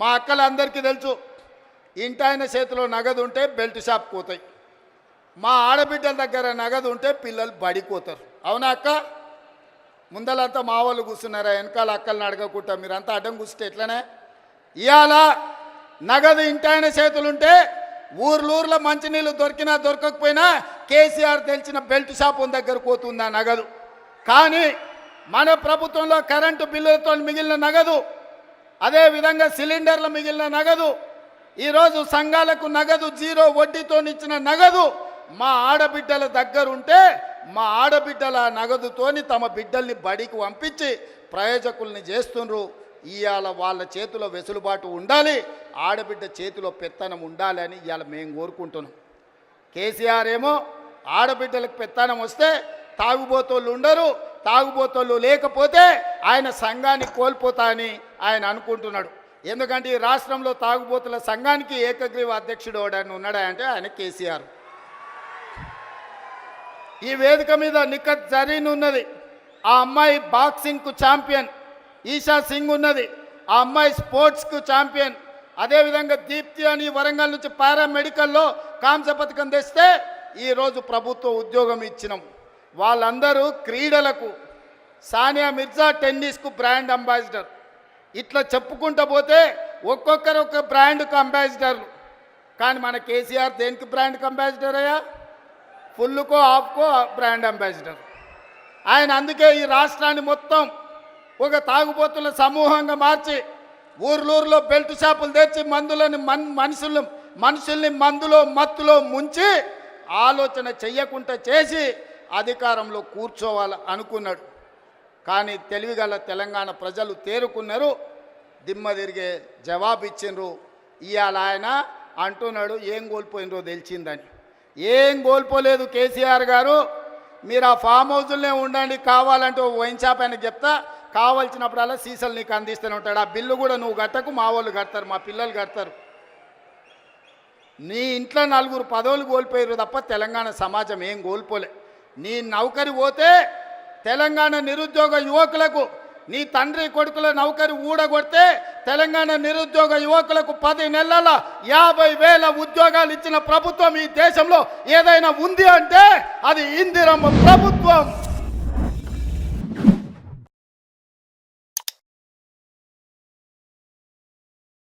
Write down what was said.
మా అక్కలందరికీ తెలుసు ఇంటాయన చేతిలో నగదు ఉంటే బెల్ట్ షాప్ పోతాయి. మా ఆడబిడ్డల దగ్గర నగదు ఉంటే పిల్లలు బడిపోతారు అవునా అక్క? ముందలంతా మా వాళ్ళు కూర్చున్నారా? వెనకాల అక్కలను అడగకుండా మీరంతా అడ్డం కూర్చుంటే ఎట్లనే? ఇవాళ నగదు ఇంటాయన చేతులుంటే ఊర్లూర్లో మంచినీళ్ళు దొరికినా దొరకకపోయినా కేసీఆర్ తెలిసిన బెల్ట్ షాప్ దగ్గర పోతుంది ఆ నగదు? కానీ మన ప్రభుత్వంలో కరెంటు బిల్లులతో మిగిలిన నగదు అదే విధంగా సిలిండర్ల మిగిలిన నగదు ఈరోజు సంఘాలకు నగదు జీరో వడ్డీతో ఇచ్చిన నగదు మా ఆడబిడ్డల దగ్గరుంటే మా ఆడబిడ్డల నగదుతోని తమ బిడ్డల్ని బడికి పంపించి ప్రయోజకుల్ని చేస్తుండ్రు. ఇవాళ వాళ్ళ చేతిలో వెసులుబాటు ఉండాలి ఆడబిడ్డ చేతిలో పెత్తనం ఉండాలి అని ఇవాళ మేము కోరుకుంటున్నాం. కేసీఆర్ ఏమో ఆడబిడ్డలకు పెత్తనం వస్తే తాగుబోతోళ్ళు ఉండరు తాగుబోతోళ్ళు లేకపోతే ఆయన సంఘాన్ని కోల్పోతా అని ఆయన అనుకుంటున్నాడు. ఎందుకంటే ఈ రాష్ట్రంలో తాగుబోతుల సంఘానికి ఏకగ్రీవ అధ్యక్షుడు ఎవడని ఉన్నాడా అంటే ఆయన కేసీఆర్. ఈ వేదిక మీద నిఖత్ జరీన్ ఉన్నది. ఆ అమ్మాయి బాక్సింగ్కు ఛాంపియన్. ఈషా సింగ్ ఉన్నది. ఆ అమ్మాయి స్పోర్ట్స్కు ఛాంపియన్. అదేవిధంగా దీప్తి అని వరంగల్ నుంచి పారామెడికల్లో కాంస్య పథకం తెస్తే ఈరోజు ప్రభుత్వ ఉద్యోగం ఇచ్చినాం. వాళ్ళందరూ క్రీడలకు సానియా మిర్జా టెన్నిస్కు బ్రాండ్ అంబాసిడర్. ఇట్లా చెప్పుకుంటూ పోతే ఒక్కొక్కరు ఒక బ్రాండ్కు అంబాసిడర్లు కానీ మన కేసీఆర్ దేనికి బ్రాండ్కి అంబాసిడర్ అయ్యా? ఫుల్కో ఆఫ్కో బ్రాండ్ అంబాసిడర్. ఆయన అందుకే ఈ రాష్ట్రాన్ని మొత్తం ఒక తాగుబోతుల సమూహంగా మార్చి ఊర్లూరులో బెల్ట్ షాపులు తెచ్చి మందులని మన్ మనుషులు మనుషుల్ని మందులో మత్తులో ముంచి ఆలోచన చెయ్యకుండా చేసి అధికారంలో కూర్చోవాలి అనుకున్నాడు. కానీ తెలివిగల తెలంగాణ ప్రజలు తేరుకున్నారు. దిమ్మ తిరిగే జవాబు ఇచ్చిండ్రు. ఇవాళ ఆయన అంటున్నాడు ఏం కోల్పోయినరో తెలిసిందని. ఏం కోల్పోలేదు కేసీఆర్ గారు. మీరు ఆ ఫామ్ హౌజుల్నే ఉండండి కావాలంటే ఓ వైన్ షాప్ చెప్తా. కావాల్సినప్పుడల్లా సీసలు నీకు అందిస్తూనే ఉంటాడు. ఆ బిల్లు కూడా నువ్వు కట్టకు మా వాళ్ళు కడతారు మా పిల్లలు కడతారు. నీ ఇంట్లో నలుగురు పదవులు కోల్పోయారు తప్ప తెలంగాణ సమాజం ఏం కోల్పోలే. నీ నౌకరి పోతే తెలంగాణ నిరుద్యోగ యువకులకు నీ తండ్రి కొడుకుల నౌకరి ఊడగొడితే తెలంగాణ నిరుద్యోగ యువకులకు పది నెలల యాభై వేల ఉద్యోగాలు ఇచ్చిన ప్రభుత్వం ఈ దేశంలో ఏదైనా ఉంది అంటే అది ఇందిరమ్మ ప్రభుత్వం.